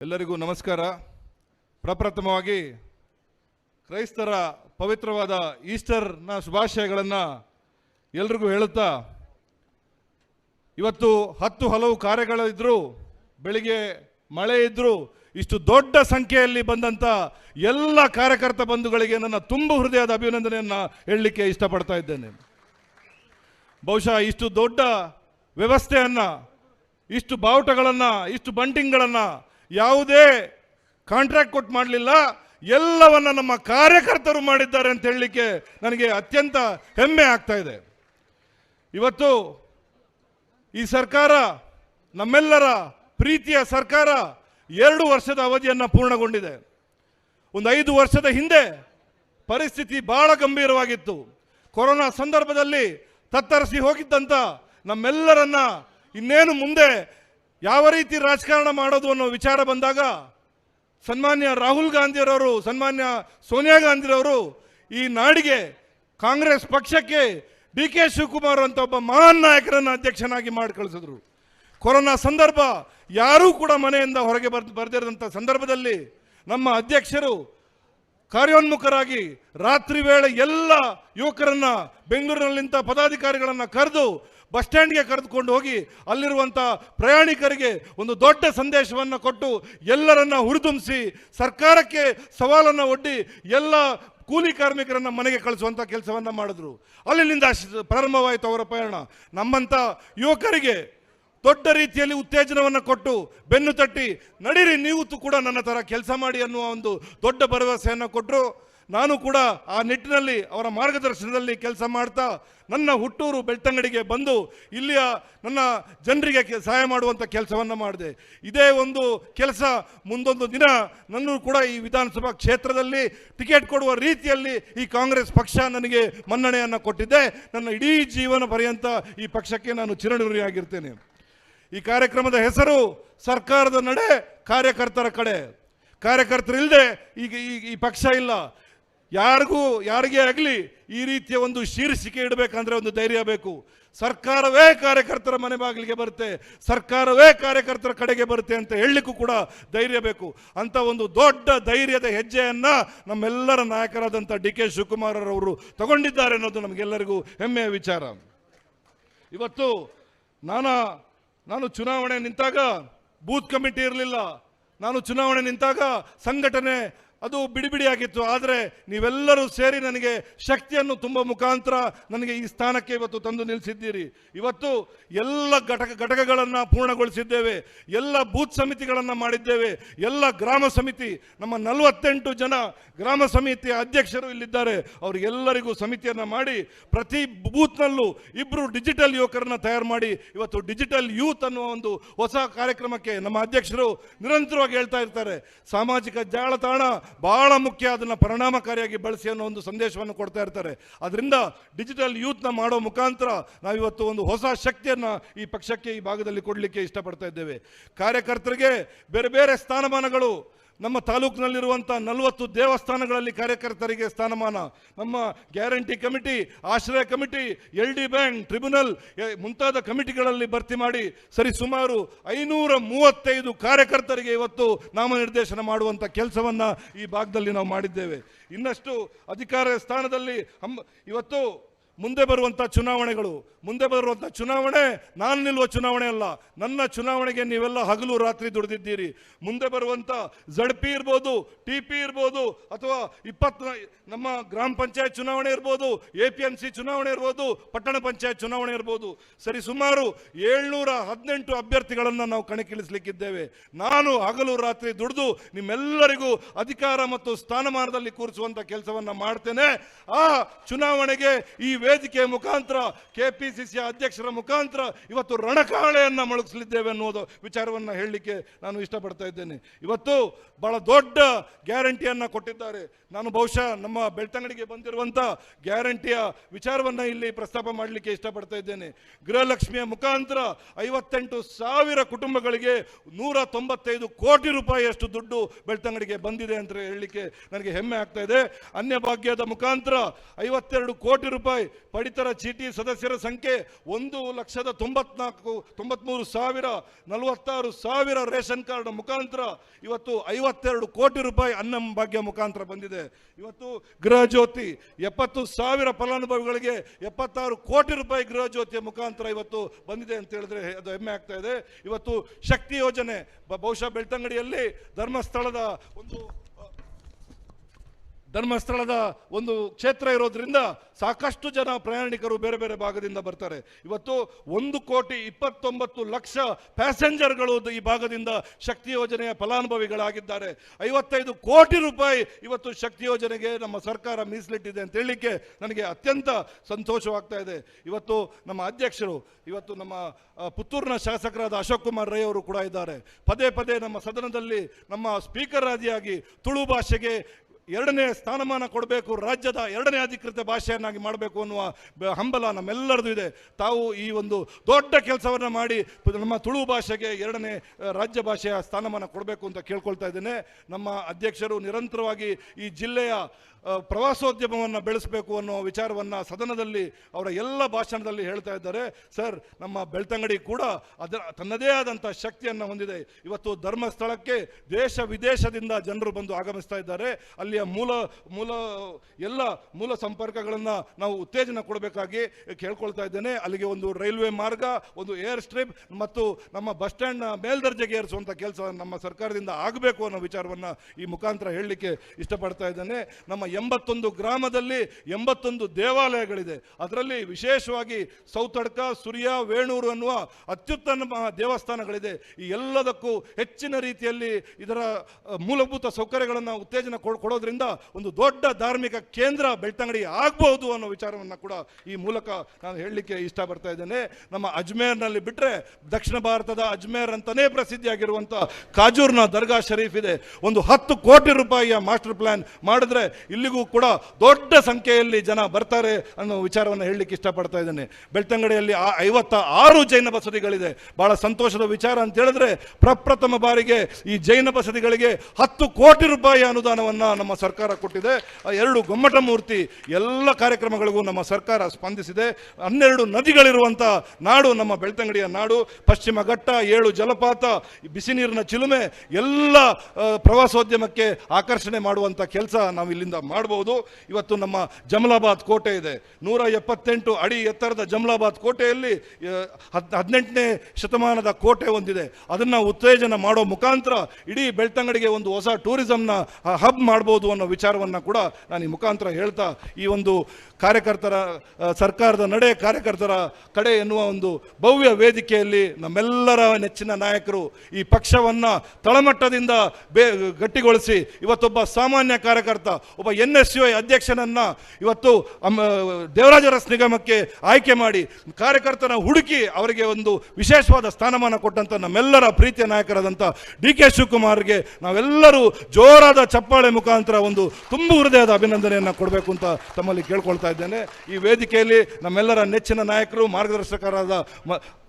ಎಲ್ಲರಿಗೂ ನಮಸ್ಕಾರ. ಪ್ರಪ್ರಥಮವಾಗಿ ಕ್ರೈಸ್ತರ ಪವಿತ್ರವಾದ ಈಸ್ಟರ್ನ ಶುಭಾಶಯಗಳನ್ನು ಎಲ್ರಿಗೂ ಹೇಳುತ್ತಾ, ಇವತ್ತು ಹತ್ತು ಹಲವು ಕಾರ್ಯಗಳಿದ್ರು ಬೆಳಿಗ್ಗೆ ಮಳೆ ಇದ್ದರೂ ಇಷ್ಟು ದೊಡ್ಡ ಸಂಖ್ಯೆಯಲ್ಲಿ ಬಂದಂಥ ಎಲ್ಲ ಕಾರ್ಯಕರ್ತ ಬಂಧುಗಳಿಗೆ ನನ್ನ ತುಂಬ ಹೃದಯದ ಅಭಿನಂದನೆಯನ್ನು ಹೇಳಲಿಕ್ಕೆ ಇಷ್ಟಪಡ್ತಾ ಇದ್ದೇನೆ. ಬಹುಶಃ ಇಷ್ಟು ದೊಡ್ಡ ವ್ಯವಸ್ಥೆಯನ್ನು, ಇಷ್ಟು ಬಾವುಟಗಳನ್ನು, ಇಷ್ಟು ಬಂಟಿಂಗ್ಗಳನ್ನು ಯಾವುದೇ ಕಾಂಟ್ರಾಕ್ಟ್ ಕೊಟ್ಟು ಮಾಡಲಿಲ್ಲ. ಎಲ್ಲವನ್ನ ನಮ್ಮ ಕಾರ್ಯಕರ್ತರು ಮಾಡಿದ್ದಾರೆ ಅಂತ ಹೇಳಲಿಕ್ಕೆ ನನಗೆ ಅತ್ಯಂತ ಹೆಮ್ಮೆ ಆಗ್ತಾ ಇದೆ. ಇವತ್ತು ಈ ಸರ್ಕಾರ, ನಮ್ಮೆಲ್ಲರ ಪ್ರೀತಿಯ ಸರ್ಕಾರ ಎರಡು ವರ್ಷದ ಅವಧಿಯನ್ನು ಪೂರ್ಣಗೊಂಡಿದೆ. ಒಂದು ಐದು ವರ್ಷದ ಹಿಂದೆ ಪರಿಸ್ಥಿತಿ ಬಹಳ ಗಂಭೀರವಾಗಿತ್ತು. ಕೊರೋನಾ ಸಂದರ್ಭದಲ್ಲಿ ತತ್ತರಿಸಿ ಹೋಗಿದ್ದಂಥ ನಮ್ಮೆಲ್ಲರನ್ನ ಇನ್ನೇನು ಮುಂದೆ ಯಾವ ರೀತಿ ರಾಜಕಾರಣ ಮಾಡೋದು ಅನ್ನೋ ವಿಚಾರ ಬಂದಾಗ ಸನ್ಮಾನ್ಯ ರಾಹುಲ್ ಗಾಂಧಿಯವರವರು ಸನ್ಮಾನ್ಯ ಸೋನಿಯಾ ಗಾಂಧಿರವರು ಈ ನಾಡಿಗೆ ಕಾಂಗ್ರೆಸ್ ಪಕ್ಷಕ್ಕೆ ಡಿ ಕೆ ಶಿವಕುಮಾರ್ ಅಂತ ಒಬ್ಬ ಮಹಾನ್ ನಾಯಕರನ್ನು ಅಧ್ಯಕ್ಷನಾಗಿ ಮಾಡಿ ಕಳಿಸಿದ್ರು. ಕೊರೋನಾ ಸಂದರ್ಭ ಯಾರೂ ಕೂಡ ಮನೆಯಿಂದ ಹೊರಗೆ ಬರ್ ಬರೆದಿರದಂಥ ಸಂದರ್ಭದಲ್ಲಿ ನಮ್ಮ ಅಧ್ಯಕ್ಷರು ಕಾರ್ಯೋನ್ಮುಖರಾಗಿ ರಾತ್ರಿ ವೇಳೆ ಎಲ್ಲ ಯುವಕರನ್ನು ಬೆಂಗಳೂರಿನಲ್ಲಿಂಥ ಪದಾಧಿಕಾರಿಗಳನ್ನು ಕರೆದು ಬಸ್ ಸ್ಟ್ಯಾಂಡ್ಗೆ ಕರೆದುಕೊಂಡು ಹೋಗಿ ಅಲ್ಲಿರುವಂಥ ಪ್ರಯಾಣಿಕರಿಗೆ ಒಂದು ದೊಡ್ಡ ಸಂದೇಶವನ್ನು ಕೊಟ್ಟು ಎಲ್ಲರನ್ನ ಹುರಿದುಂಬಿಸಿ ಸರ್ಕಾರಕ್ಕೆ ಸವಾಲನ್ನು ಒಡ್ಡಿ ಎಲ್ಲ ಕೂಲಿ ಕಾರ್ಮಿಕರನ್ನು ಮನೆಗೆ ಕಳಿಸುವಂಥ ಕೆಲಸವನ್ನು ಮಾಡಿದ್ರು. ಅಲ್ಲಿಂದ ಪ್ರಾರಂಭವಾಯಿತು ಅವರ ಪಯಣ. ನಮ್ಮಂಥ ಯುವಕರಿಗೆ ದೊಡ್ಡ ರೀತಿಯಲ್ಲಿ ಉತ್ತೇಜನವನ್ನು ಕೊಟ್ಟು ಬೆನ್ನು ತಟ್ಟಿ, ನಡೀರಿ, ನೀವು ಕೂಡ ನನ್ನ ಥರ ಕೆಲಸ ಮಾಡಿ ಅನ್ನುವ ಒಂದು ದೊಡ್ಡ ಭರವಸೆಯನ್ನು ಕೊಟ್ಟರು ನಾನು ಕೂಡ ಆ ನಿಟ್ಟಿನಲ್ಲಿ ಅವರ ಮಾರ್ಗದರ್ಶನದಲ್ಲಿ ಕೆಲಸ ಮಾಡ್ತಾ ನನ್ನ ಹುಟ್ಟೂರು ಬೆಳ್ತಂಗಡಿಗೆ ಬಂದು ಇಲ್ಲಿಯ ನನ್ನ ಜನರಿಗೆ ಸಹಾಯ ಮಾಡುವಂಥ ಕೆಲಸವನ್ನು ಮಾಡಿದೆ. ಇದೇ ಒಂದು ಕೆಲಸ ಮುಂದೊಂದು ದಿನ ನನ್ನೂ ಕೂಡ ಈ ವಿಧಾನಸಭಾ ಕ್ಷೇತ್ರದಲ್ಲಿ ಟಿಕೆಟ್ ಕೊಡುವ ರೀತಿಯಲ್ಲಿ ಈ ಕಾಂಗ್ರೆಸ್ ಪಕ್ಷ ನನಗೆ ಮನ್ನಣೆಯನ್ನು ಕೊಟ್ಟಿದೆ. ನನ್ನ ಇಡೀ ಜೀವನ ಪರ್ಯಂತ ಈ ಪಕ್ಷಕ್ಕೆ ನಾನು ಚಿರಣಿಯಾಗಿರ್ತೇನೆ ಈ ಕಾರ್ಯಕ್ರಮದ ಹೆಸರು ಸರ್ಕಾರದ ನಡೆ, ಕಾರ್ಯಕರ್ತರ ಕಡೆ. ಕಾರ್ಯಕರ್ತರಿಲ್ಲದೆ ಈಗ ಈ ಪಕ್ಷ ಇಲ್ಲ. ಯಾರಿಗೂ ಯಾರಿಗೇ ಆಗಲಿ ಈ ರೀತಿಯ ಒಂದು ಶೀರ್ಷಿಕೆ ಇಡಬೇಕಂದ್ರೆ ಒಂದು ಧೈರ್ಯ ಬೇಕು. ಸರ್ಕಾರವೇ ಕಾರ್ಯಕರ್ತರ ಮನೆ ಬಾಗಿಲಿಗೆ ಬರುತ್ತೆ, ಸರ್ಕಾರವೇ ಕಾರ್ಯಕರ್ತರ ಕಡೆಗೆ ಬರುತ್ತೆ ಅಂತ ಹೇಳಲಿಕ್ಕೂ ಕೂಡ ಧೈರ್ಯ ಬೇಕು. ಅಂತ ಒಂದು ದೊಡ್ಡ ಧೈರ್ಯದ ಹೆಜ್ಜೆಯನ್ನು ನಮ್ಮೆಲ್ಲರ ನಾಯಕರಾದಂಥ ಡಿ ಕೆ ಶಿವಕುಮಾರರವರು ತಗೊಂಡಿದ್ದಾರೆ ಅನ್ನೋದು ನಮಗೆಲ್ಲರಿಗೂ ಹೆಮ್ಮೆಯ ವಿಚಾರ. ಇವತ್ತು ನಾನು ನಾನು ಚುನಾವಣೆ ನಿಂತಾಗ ಬೂತ್ ಕಮಿಟಿ ಇರಲಿಲ್ಲ. ನಾನು ಚುನಾವಣೆ ನಿಂತಾಗ ಸಂಘಟನೆ ಅದು ಬಿಡಿಬಿಡಿಯಾಗಿತ್ತು. ಆದರೆ ನೀವೆಲ್ಲರೂ ಸೇರಿ ನನಗೆ ಶಕ್ತಿಯನ್ನು ತುಂಬ ಮುಖಾಂತರ ನನಗೆ ಈ ಸ್ಥಾನಕ್ಕೆ ಇವತ್ತು ತಂದು ನಿಲ್ಲಿಸಿದ್ದೀರಿ. ಇವತ್ತು ಎಲ್ಲ ಘಟಕ, ಘಟಕಗಳನ್ನು ಪೂರ್ಣಗೊಳಿಸಿದ್ದೇವೆ. ಎಲ್ಲ ಬೂತ್ ಸಮಿತಿಗಳನ್ನು ಮಾಡಿದ್ದೇವೆ. ಎಲ್ಲ ಗ್ರಾಮ ಸಮಿತಿ, ನಮ್ಮ ನಲವತ್ತೆಂಟು ಜನ ಗ್ರಾಮ ಸಮಿತಿಯ ಅಧ್ಯಕ್ಷರು ಇಲ್ಲಿದ್ದಾರೆ. ಅವರಿಗೆಲ್ಲರಿಗೂ ಸಮಿತಿಯನ್ನು ಮಾಡಿ, ಪ್ರತಿ ಬೂತ್ನಲ್ಲೂ ಇಬ್ಬರು ಡಿಜಿಟಲ್ ಯುವಕರನ್ನು ತಯಾರು ಮಾಡಿ, ಇವತ್ತು ಡಿಜಿಟಲ್ ಯೂತ್ ಅನ್ನುವ ಒಂದು ಹೊಸ ಕಾರ್ಯಕ್ರಮಕ್ಕೆ ನಮ್ಮ ಅಧ್ಯಕ್ಷರು ನಿರಂತರವಾಗಿ ಹೇಳ್ತಾ ಇರ್ತಾರೆ. ಸಾಮಾಜಿಕ ಜಾಲತಾಣ ಬಹಳ ಮುಖ್ಯ ಅದನ್ನು ಪರಿಣಾಮಕಾರಿಯಾಗಿ ಬಳಸಿ ಅನ್ನೋ ಒಂದು ಸಂದೇಶವನ್ನು ಕೊಡ್ತಾ ಇರ್ತಾರೆ. ಅದರಿಂದ ಡಿಜಿಟಲ್ ಯೂತ್ನ ಮಾಡೋ ಮುಖಾಂತರ ನಾವಿವತ್ತು ಒಂದು ಹೊಸ ಶಕ್ತಿಯನ್ನು ಈ ಪಕ್ಷಕ್ಕೆ ಈ ಭಾಗದಲ್ಲಿ ಕೊಡಲಿಕ್ಕೆ ಇಷ್ಟಪಡ್ತಾ ಇದ್ದೇವೆ. ಕಾರ್ಯಕರ್ತರಿಗೆ ಬೇರೆ ಬೇರೆ ಸ್ಥಾನಮಾನಗಳು ನಮ್ಮ ತಾಲೂಕಿನಲ್ಲಿರುವಂಥ ನಲವತ್ತು ದೇವಸ್ಥಾನಗಳಲ್ಲಿ ಕಾರ್ಯಕರ್ತರಿಗೆ ಸ್ಥಾನಮಾನ. ನಮ್ಮ guarantee committee, Ashraya committee, L D bank, tribunal ಮುಂತಾದ ಕಮಿಟಿಗಳಲ್ಲಿ ಭರ್ತಿ ಮಾಡಿ ಸರಿ ಸುಮಾರು ಐನೂರ ಮೂವತ್ತೈದು ಕಾರ್ಯಕರ್ತರಿಗೆ ಇವತ್ತು ನಾಮನಿರ್ದೇಶನ ಮಾಡುವಂಥ ಕೆಲಸವನ್ನು ಈ ಭಾಗದಲ್ಲಿ ನಾವು ಮಾಡಿದ್ದೇವೆ. ಇನ್ನಷ್ಟು ಅಧಿಕಾರ ಸ್ಥಾನದಲ್ಲಿ ಹಂ, ಇವತ್ತು ಮುಂದೆ ಬರುವಂಥ ಚುನಾವಣೆಗಳು, ಮುಂದೆ ಬರುವಂಥ ಚುನಾವಣೆ, ನಾನು ನಿಲ್ಲುವ ಚುನಾವಣೆ ಅಲ್ಲ. ನನ್ನ ಚುನಾವಣೆಗೆ ನೀವೆಲ್ಲ ಹಗಲು ರಾತ್ರಿ ದುಡಿದಿದ್ದೀರಿ. ಮುಂದೆ ಬರುವಂಥ ಝಡ್ ಪಿ ಇರ್ಬೋದು ಟಿ ಪಿ ಇರ್ಬೋದು, ಅಥವಾ ಇಪ್ಪತ್ತು ನಮ್ಮ ಗ್ರಾಮ ಪಂಚಾಯತ್ ಚುನಾವಣೆ ಇರ್ಬೋದು ಎ ಪಿ ಎಂ ಸಿ ಚುನಾವಣೆ ಇರ್ಬೋದು, ಪಟ್ಟಣ ಪಂಚಾಯತ್ ಚುನಾವಣೆ ಇರ್ಬೋದು. ಸರಿ, ಸುಮಾರು ಏಳ್ನೂರ ಹದಿನೆಂಟು ಅಭ್ಯರ್ಥಿಗಳನ್ನು ನಾವು ಕಣಕ್ಕಿಳಿಸ್ಲಿಕ್ಕಿದ್ದೇವೆ. ನಾನು ಹಗಲು ರಾತ್ರಿ ದುಡಿದು ನಿಮ್ಮೆಲ್ಲರಿಗೂ ಅಧಿಕಾರ ಮತ್ತು ಸ್ಥಾನಮಾನದಲ್ಲಿ ಕೂರಿಸುವಂಥ ಕೆಲಸವನ್ನು ಮಾಡ್ತೇನೆ. ಆ ಚುನಾವಣೆಗೆ ಈ ವೇದಿಕೆಯ ಮುಖಾಂತರ ಕೆಪಿಸಿಸಿ ಅಧ್ಯಕ್ಷರ ಮುಖಾಂತರ ಇವತ್ತು ರಣಕಾಳೆಯನ್ನು ಮೊಳಗಿಸಲಿದ್ದೇವೆ ಅನ್ನೋದು ವಿಚಾರವನ್ನು ಹೇಳಲಿಕ್ಕೆ ನಾನು ಇಷ್ಟಪಡ್ತಾ ಇದ್ದೇನೆ. ಇವತ್ತು ಬಹಳ ದೊಡ್ಡ ಗ್ಯಾರಂಟಿಯನ್ನು ಕೊಟ್ಟಿದ್ದಾರೆ. ನಾನು ಬಹುಶಃ ನಮ್ಮ ಬೆಳ್ತಂಗಡಿಗೆ ಬಂದಿರುವಂಥ ಗ್ಯಾರಂಟಿಯ ವಿಚಾರವನ್ನು ಇಲ್ಲಿ ಪ್ರಸ್ತಾಪ ಮಾಡಲಿಕ್ಕೆ ಇಷ್ಟಪಡ್ತಾ ಇದ್ದೇನೆ. ಗೃಹಲಕ್ಷ್ಮಿಯ ಮುಖಾಂತರ ಐವತ್ತೆಂಟು ಸಾವಿರ ಕುಟುಂಬಗಳಿಗೆ ನೂರ ತೊಂಬತ್ತೈದು ಕೋಟಿ ರೂಪಾಯಿಯಷ್ಟು ದುಡ್ಡು ಬೆಳ್ತಂಗಡಿಗೆ ಬಂದಿದೆ ಅಂತ ಹೇಳಲಿಕ್ಕೆ ನನಗೆ ಹೆಮ್ಮೆ ಆಗ್ತಾ ಇದೆ. ಅನ್ಯ ಭಾಗ್ಯದ ಮುಖಾಂತರ ಐವತ್ತೆರಡು ಕೋಟಿ ರೂಪಾಯಿ ಪಡಿತರ ಚೀಟಿ ಸದಸ್ಯರ ಸಂಖ್ಯೆ ಒಂದು ಲಕ್ಷದ ತೊಂಬತ್ನಾಲ್ಕು, ತೊಂಬತ್ಮೂರು ಸಾವಿರ, ನಲವತ್ತಾರು ಸಾವಿರ ರೇಷನ್ ಕಾರ್ಡ್ ಮುಖಾಂತರ ಇವತ್ತು ಐವತ್ತೆರಡು ಕೋಟಿ ರೂಪಾಯಿ ಅನ್ನಂ ಭಾಗ್ಯ ಮುಖಾಂತರ ಬಂದಿದೆ. ಇವತ್ತು ಗೃಹ ಜ್ಯೋತಿ ಎಪ್ಪತ್ತು ಸಾವಿರ ಫಲಾನುಭವಿಗಳಿಗೆ ಎಪ್ಪತ್ತಾರು ಕೋಟಿ ರೂಪಾಯಿ ಗೃಹ ಜ್ಯೋತಿಯ ಮುಖಾಂತರ ಇವತ್ತು ಬಂದಿದೆ ಅಂತ ಹೇಳಿದ್ರೆ ಅದು ಹೆಮ್ಮೆ ಆಗ್ತಾ ಇದೆ. ಇವತ್ತು ಶಕ್ತಿ ಯೋಜನೆ ಬಹುಶಃ ಬೆಳ್ತಂಗಡಿಯಲ್ಲಿ ಧರ್ಮಸ್ಥಳದ ಒಂದು ಧರ್ಮಸ್ಥಳದ ಒಂದು ಕ್ಷೇತ್ರ ಇರೋದ್ರಿಂದ ಸಾಕಷ್ಟು ಜನ ಪ್ರಯಾಣಿಕರು ಬೇರೆ ಬೇರೆ ಭಾಗದಿಂದ ಬರ್ತಾರೆ. ಇವತ್ತು ಒಂದು ಕೋಟಿ ಇಪ್ಪತ್ತೊಂಬತ್ತು ಲಕ್ಷ ಪ್ಯಾಸೆಂಜರ್ಗಳು ಈ ಭಾಗದಿಂದ ಶಕ್ತಿ ಯೋಜನೆಯ ಫಲಾನುಭವಿಗಳಾಗಿದ್ದಾರೆ. ಐವತ್ತೈದು ಕೋಟಿ ರೂಪಾಯಿ ಇವತ್ತು ಶಕ್ತಿ ಯೋಜನೆಗೆ ನಮ್ಮ ಸರ್ಕಾರ ಮೀಸಲಿಟ್ಟಿದೆ ಅಂತ ಹೇಳಲಿಕ್ಕೆ ನನಗೆ ಅತ್ಯಂತ ಸಂತೋಷವಾಗ್ತಾ ಇದೆ. ಇವತ್ತು ನಮ್ಮ ಅಧ್ಯಕ್ಷರು, ಇವತ್ತು ನಮ್ಮ ಪುತ್ತೂರಿನ ಶಾಸಕರಾದ ಅಶೋಕ್ ಕುಮಾರ್ ರೈ ಅವರು ಕೂಡ ಇದ್ದಾರೆ. ಪದೇ ಪದೇ ನಮ್ಮ ಸದನದಲ್ಲಿ ನಮ್ಮ ಸ್ಪೀಕರ್ ಆದಿಯಾಗಿ ತುಳು ಭಾಷೆಗೆ ಎರಡನೇ ಸ್ಥಾನಮಾನ ಕೊಡಬೇಕು, ರಾಜ್ಯದ ಎರಡನೇ ಅಧಿಕೃತ ಭಾಷೆಯನ್ನಾಗಿ ಮಾಡಬೇಕು ಅನ್ನುವ ಹಂಬಲ ನಮ್ಮೆಲ್ಲರದು ಇದೆ. ತಾವು ಈ ಒಂದು ದೊಡ್ಡ ಕೆಲಸವನ್ನು ಮಾಡಿ ನಮ್ಮ ತುಳು ಭಾಷೆಗೆ ಎರಡನೇ ರಾಜ್ಯ ಭಾಷೆಯ ಸ್ಥಾನಮಾನ ಕೊಡಬೇಕು ಅಂತ ಕೇಳ್ಕೊಳ್ತಾ ಇದ್ದೇನೆ. ನಮ್ಮ ಅಧ್ಯಕ್ಷರು ನಿರಂತರವಾಗಿ ಈ ಜಿಲ್ಲೆಯ ಪ್ರವಾಸೋದ್ಯಮವನ್ನು ಬೆಳೆಸಬೇಕು ಅನ್ನೋ ವಿಚಾರವನ್ನು ಸದನದಲ್ಲಿ ಅವರ ಎಲ್ಲ ಭಾಷಣದಲ್ಲಿ ಹೇಳ್ತಾ ಇದ್ದಾರೆ. ಸರ್, ನಮ್ಮ ಬೆಳ್ತಂಗಡಿ ಕೂಡ ಅದರ, ತನ್ನದೇ ಆದಂಥ ಶಕ್ತಿಯನ್ನು ಹೊಂದಿದೆ. ಇವತ್ತು ಧರ್ಮಸ್ಥಳಕ್ಕೆ ದೇಶ ವಿದೇಶದಿಂದ ಜನರು ಬಂದು ಆಗಮಿಸ್ತಾ ಇದ್ದಾರೆ. ಅಲ್ಲಿಯ ಮೂಲ ಮೂಲ, ಎಲ್ಲ ಮೂಲ ಸಂಪರ್ಕಗಳನ್ನು ನಾವು ಉತ್ತೇಜನ ಕೊಡಬೇಕಾಗಿ ಕೇಳ್ಕೊಳ್ತಾ ಇದ್ದೇನೆ. ಅಲ್ಲಿಗೆ ಒಂದು ರೈಲ್ವೆ ಮಾರ್ಗ, ಒಂದು ಏರ್ ಸ್ಟ್ರಿಪ್ ಮತ್ತು ನಮ್ಮ ಬಸ್ ಸ್ಟ್ಯಾಂಡ್ನ ಮೇಲ್ದರ್ಜೆಗೆ ಏರಿಸುವಂಥ ಕೆಲಸ ನಮ್ಮ ಸರ್ಕಾರದಿಂದ ಆಗಬೇಕು ಅನ್ನೋ ವಿಚಾರವನ್ನು ಈ ಮುಖಾಂತರ ಹೇಳಲಿಕ್ಕೆ ಇಷ್ಟಪಡ್ತಾ ಇದ್ದೇನೆ. ನಮ್ಮ ಎಂಬತ್ತೊಂದು ಗ್ರಾಮದಲ್ಲಿ ಎಂಬತ್ತೊಂದು ದೇವಾಲಯಗಳಿದೆ. ಅದರಲ್ಲಿ ವಿಶೇಷವಾಗಿ ಸೌತಡ್ಕ, ಸುರಿಯ, ವೇಣೂರು ಅನ್ನುವ ಅತ್ಯುತ್ತಮ ದೇವಸ್ಥಾನಗಳಿದೆ. ಈ ಎಲ್ಲದಕ್ಕೂ ಹೆಚ್ಚಿನ ರೀತಿಯಲ್ಲಿ ಇದರ ಮೂಲಭೂತ ಸೌಕರ್ಯಗಳನ್ನು ಉತ್ತೇಜನ ಕೊಡ್- ಕೊಡೋದ್ರಿಂದ ಒಂದು ದೊಡ್ಡ ಧಾರ್ಮಿಕ ಕೇಂದ್ರ ಬೆಳ್ತಂಗಡಿ ಆಗಬಹುದು ಅನ್ನೋ ವಿಚಾರವನ್ನು ಕೂಡ ಈ ಮೂಲಕ ನಾನು ಹೇಳಲಿಕ್ಕೆ ಇಷ್ಟಪಡ್ತಾ ಇದ್ದೇನೆ. ನಮ್ಮ ಅಜ್ಮೇರ್ನಲ್ಲಿ ಬಿಟ್ಟರೆ ದಕ್ಷಿಣ ಭಾರತದ ಅಜ್ಮೇರ್ ಅಂತಲೇ ಪ್ರಸಿದ್ಧಿಯಾಗಿರುವಂಥ ಕಾಜೂರ್ನ ದರ್ಗಾ ಶರೀಫ್ ಇದೆ. ಒಂದು ಹತ್ತು ಕೋಟಿ ರೂಪಾಯಿಯ ಮಾಸ್ಟರ್ ಪ್ಲಾನ್ ಮಾಡಿದ್ರೆ ಇಲ್ಲಿಗೂ ಕೂಡ ದೊಡ್ಡ ಸಂಖ್ಯೆಯಲ್ಲಿ ಜನ ಬರ್ತಾರೆ ಅನ್ನೋ ವಿಚಾರವನ್ನು ಹೇಳಲಿಕ್ಕೆ ಇಷ್ಟಪಡ್ತಾ ಇದ್ದೇನೆ. ಬೆಳ್ತಂಗಡಿಯಲ್ಲಿ ಆ ಐವತ್ತ ಆರು ಜೈನ ಬಸದಿಗಳಿದೆ. ಬಹಳ ಸಂತೋಷದ ವಿಚಾರ ಅಂತ ಹೇಳಿದ್ರೆ ಪ್ರಪ್ರಥಮ ಬಾರಿಗೆ ಈ ಜೈನ ಬಸದಿಗಳಿಗೆ ಹತ್ತು ಕೋಟಿ ರೂಪಾಯಿ ಅನುದಾನವನ್ನು ನಮ್ಮ ಸರ್ಕಾರ ಕೊಟ್ಟಿದೆ. ಎರಡು ಗೊಮ್ಮಟ ಮೂರ್ತಿ ಎಲ್ಲ ಕಾರ್ಯಕ್ರಮಗಳಿಗೂ ನಮ್ಮ ಸರ್ಕಾರ ಸ್ಪಂದಿಸಿದೆ. ಹನ್ನೆರಡು ನದಿಗಳಿರುವಂಥ ನಾಡು ನಮ್ಮ ಬೆಳ್ತಂಗಡಿಯ ನಾಡು. ಪಶ್ಚಿಮ ಘಟ್ಟ, ಏಳು ಜಲಪಾತ, ಬಿಸಿ ನೀರಿನ ಚಿಲುಮೆ ಎಲ್ಲ ಪ್ರವಾಸೋದ್ಯಮಕ್ಕೆ ಆಕರ್ಷಣೆ ಮಾಡುವಂಥ ಕೆಲಸ ನಾವು ಇಲ್ಲಿಂದ ಮಾಡಬಹುದು ಇವತ್ತು ನಮ್ಮ ಜಮಲಾಬಾದ್ ಕೋಟೆ ಇದೆ. ನೂರ ಎಪ್ಪತ್ತೆಂಟು ಅಡಿ ಎತ್ತರದ ಜಮಲಾಬಾದ್ ಕೋಟೆಯಲ್ಲಿ ಹದಿನೆಂಟನೇ ಶತಮಾನದ ಕೋಟೆ ಹೊಂದಿದೆ ಅದನ್ನು ಉತ್ತೇಜನ ಮಾಡೋ ಮುಖಾಂತರ ಇಡೀ ಬೆಳ್ತಂಗಡಿಗೆ ಒಂದು ಹೊಸ ಟೂರಿಸಮ್ನ ಹಬ್ ಮಾಡ್ಬೋದು ಅನ್ನೋ ವಿಚಾರವನ್ನು ಕೂಡ ನಾನು ಈ ಮುಖಾಂತರ ಹೇಳ್ತಾ, ಈ ಒಂದು ಕಾರ್ಯಕರ್ತರ ಸರ್ಕಾರದ ನಡೆ ಕಾರ್ಯಕರ್ತರ ಕಡೆ ಎನ್ನುವ ಒಂದು ಭವ್ಯ ವೇದಿಕೆಯಲ್ಲಿ ನಮ್ಮೆಲ್ಲರ ನೆಚ್ಚಿನ ನಾಯಕರು ಈ ಪಕ್ಷವನ್ನು ತಳಮಟ್ಟದಿಂದ ಬೇ, ಗಟ್ಟಿಗೊಳಿಸಿ ಇವತ್ತೊಬ್ಬ ಸಾಮಾನ್ಯ ಕಾರ್ಯಕರ್ತ, ಒಬ್ಬ ಎನ್ ಎಸ್ ಯು ಐ ಅಧ್ಯಕ್ಷನನ್ನು ಇವತ್ತು ದೇವರಾಜ ಅರಸ್ ನಿಗಮಕ್ಕೆ ಆಯ್ಕೆ ಮಾಡಿ ಕಾರ್ಯಕರ್ತನ ಹುಡುಕಿ ಅವರಿಗೆ ಒಂದು ವಿಶೇಷವಾದ ಸ್ಥಾನಮಾನ ಕೊಟ್ಟಂತ ನಮ್ಮೆಲ್ಲರ ಪ್ರೀತಿಯ ನಾಯಕರಾದಂಥ ಡಿ ಕೆ ಶಿವಕುಮಾರ್ಗೆ ನಾವೆಲ್ಲರೂ ಜೋರಾದ ಚಪ್ಪಾಳೆ ಮುಖಾಂತರ ಒಂದು ತುಂಬು ಹೃದಯದ ಅಭಿನಂದನೆಯನ್ನು ಕೊಡಬೇಕು ಅಂತ ತಮ್ಮಲ್ಲಿ ಕೇಳ್ಕೊಳ್ತಾ ಇದ್ದೇನೆ. ಈ ವೇದಿಕೆಯಲ್ಲಿ ನಮ್ಮೆಲ್ಲರ ನೆಚ್ಚಿನ ನಾಯಕರು, ಮಾರ್ಗದರ್ಶಕರಾದ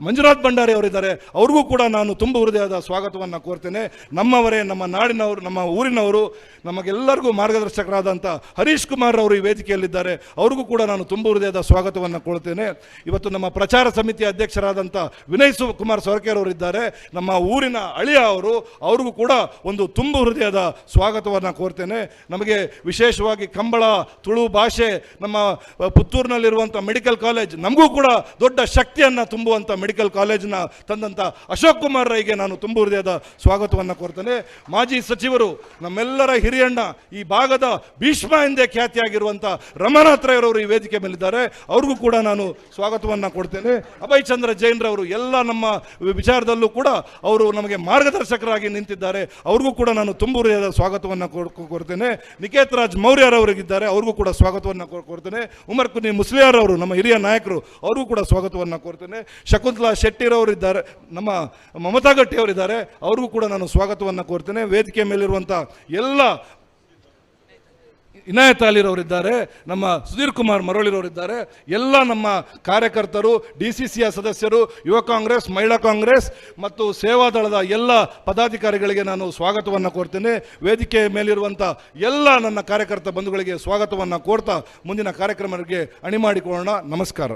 ಮಂಜುನಾಥ್ ಭಂಡಾರಿ ಅವರಿದ್ದಾರೆ. ಅವ್ರಿಗೂ ಕೂಡ ನಾನು ತುಂಬ ಹೃದಯದ ಸ್ವಾಗತವನ್ನು ಕೋರ್ತೇನೆ. ನಮ್ಮವರೇ, ನಮ್ಮ ನಾಡಿನವರು, ನಮ್ಮ ಊರಿನವರು, ನಮಗೆಲ್ಲರಿಗೂ ಮಾರ್ಗದರ್ಶಕರಾದಂಥ ಹರೀಶ್ ಕುಮಾರ್ ಅವರು ಈ ವೇದಿಕೆಯಲ್ಲಿದ್ದಾರೆ. ಅವ್ರಿಗೂ ಕೂಡ ನಾನು ತುಂಬ ಹೃದಯದ ಸ್ವಾಗತವನ್ನು ಕೊಡ್ತೇನೆ. ಇವತ್ತು ನಮ್ಮ ಪ್ರಚಾರ ಸಮಿತಿಯ ಅಧ್ಯಕ್ಷರಾದಂಥ ವಿನಯ್ ಕುಮಾರ್ ಸೊರಕೇರ್ ಅವರಿದ್ದಾರೆ ನಮ್ಮ ಊರಿನ ಅಳಿಯ ಅವರು, ಅವ್ರಿಗೂ ಕೂಡ ಒಂದು ತುಂಬ ಹೃದಯದ ಸ್ವಾಗತವನ್ನು ಕೋರ್ತೇನೆ. ನಮಗೆ ವಿಶೇಷವಾಗಿ ಕಂಬಳ, ತುಳು ಭಾಷೆ, ನಮ್ಮ ಪುತ್ತೂರಿನಲ್ಲಿರುವಂಥ ಮೆಡಿಕಲ್ ಕಾಲೇಜ್, ನಮಗೂ ಕೂಡ ದೊಡ್ಡ ಶಕ್ತಿಯನ್ನು ತುಂಬುವಂಥ ಮೆಡಿಕಲ್ ಕಾಲೇಜನ್ನ ತಂದಂಥ ಅಶೋಕ್ ಕುಮಾರ್ ರೈಗೆ ನಾನು ತುಂಬ ಹೃದಯದ ಸ್ವಾಗತವನ್ನು ಕೋರ್ತೇನೆ. ಮಾಜಿ ಸಚಿವರು, ನಮ್ಮೆಲ್ಲರ ಹಿರಿಯಣ್ಣ, ಈ ಭಾಗದ ಭೀಷ್ಮ ಎಂದೇ ಖ್ಯಾತಿಯಾಗಿರುವಂಥ ರಮನಾಥ್ ರೈರವರು ಈ ವೇದಿಕೆ ಮೇಲಿದ್ದಾರೆ. ಅವ್ರಿಗೂ ಕೂಡ ನಾನು ಸ್ವಾಗತವನ್ನು ಕೊಡ್ತೇನೆ. ಅಭಯ್ ಚಂದ್ರ ಜೈನ್ರವರು ಎಲ್ಲ ನಮ್ಮ ವಿಚಾರದಲ್ಲೂ ಕೂಡ ಅವರು ನಮಗೆ ಮಾರ್ಗದರ್ಶಕರಾಗಿ ನಿಂತಿದ್ದಾರೆ. ಅವ್ರಿಗೂ ಕೂಡ ನಾನು ತುಂಬೂರಿಯಾದ ಸ್ವಾಗತವನ್ನು ಕೊಡ್- ಕೊಡ್ತೇನೆ. ನಿಕೇತ್ ರಾಜ್ ಮೌರ್ಯರವರಿಗಿದ್ದಾರೆ ಅವ್ರಿಗೂ ಕೂಡ ಸ್ವಾಗತವನ್ನು ಕೊಡ್ತೇನೆ. ಉಮರ್ ಕುನಿ ಮುಸ್ಲಿಯಾರವರು ನಮ್ಮ ಹಿರಿಯ ನಾಯಕರು, ಅವ್ರಿಗೂ ಕೂಡ ಸ್ವಾಗತವನ್ನು ಕೋರ್ತೇನೆ ಶಕುಂತಲಾ ಶೆಟ್ಟಿರವರು ಇದ್ದಾರೆ ನಮ್ಮ ಮಮತಾ ಗಟ್ಟಿ ಅವರಿದ್ದಾರೆ. ಅವ್ರಿಗೂ ಕೂಡ ನಾನು ಸ್ವಾಗತವನ್ನು ಕೋರ್ತೇನೆ ವೇದಿಕೆ ಮೇಲಿರುವಂಥ ಎಲ್ಲ ಇನಾಯತ್ ಅಲಿರವರಿದ್ದಾರೆ ನಮ್ಮ ಸುಧೀರ್ ಕುಮಾರ್ ಮರಳಿರೋರಿದ್ದಾರೆ ಎಲ್ಲ ನಮ್ಮ ಕಾರ್ಯಕರ್ತರು, ಡಿ ಸಿ ಸಿಯ ಸದಸ್ಯರು, ಯುವ ಕಾಂಗ್ರೆಸ್, ಮಹಿಳಾ ಕಾಂಗ್ರೆಸ್ ಮತ್ತು ಸೇವಾದಳದ ಎಲ್ಲ ಪದಾಧಿಕಾರಿಗಳಿಗೆ ನಾನು ಸ್ವಾಗತವನ್ನು ಕೋರ್ತೇನೆ. ವೇದಿಕೆಯ ಮೇಲಿರುವಂಥ ಎಲ್ಲ ನನ್ನ ಕಾರ್ಯಕರ್ತ ಬಂಧುಗಳಿಗೆ ಸ್ವಾಗತವನ್ನು ಕೋರ್ತಾ ಮುಂದಿನ ಕಾರ್ಯಕ್ರಮಕ್ಕೆ ಅಣಿ ಮಾಡಿಕೊಳ್ಳೋಣ ನಮಸ್ಕಾರ.